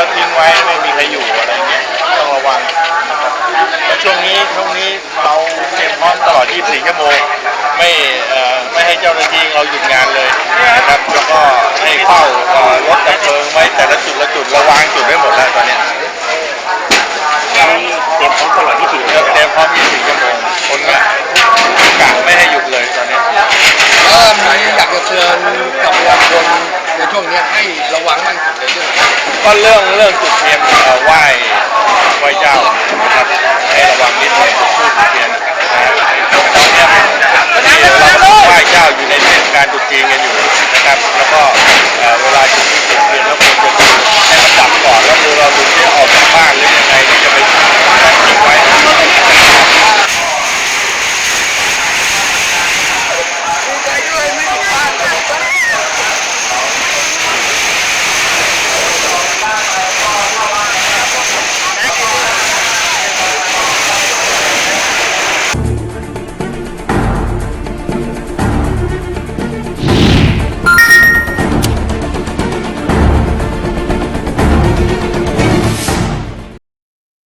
แล้วทิ้งไว้ไม่มีใครอยู่อะไรเงี้ยต้องระวังแต่ช่วงนี้ช่วงนี้เราเตรียมพร้อมตลอด 24 ชั่วโมงไม่เอ่อไม่ให้เจ้าหน้าที่เราหยุดงานเลยนะครับแล้วก็ให้เฝ้ารถดับเพลิงไว้แต่ละจุดละจุดระวังจุดไม่หมดแล้วตอนเนี้ยเตรียมพร้อมตลอด 24 ชั่วโมงเตรียมพร้อม 24 ชั่วโมงคนก็กะไม่ให้หยุดเลยตอนเนี้ย ก็มีอยากจะเชิญกับประชนในช่วงเนี้ยให้ระวังมาง เรื่องก็เรื่องเรื่องจุดเทียนเราไหว้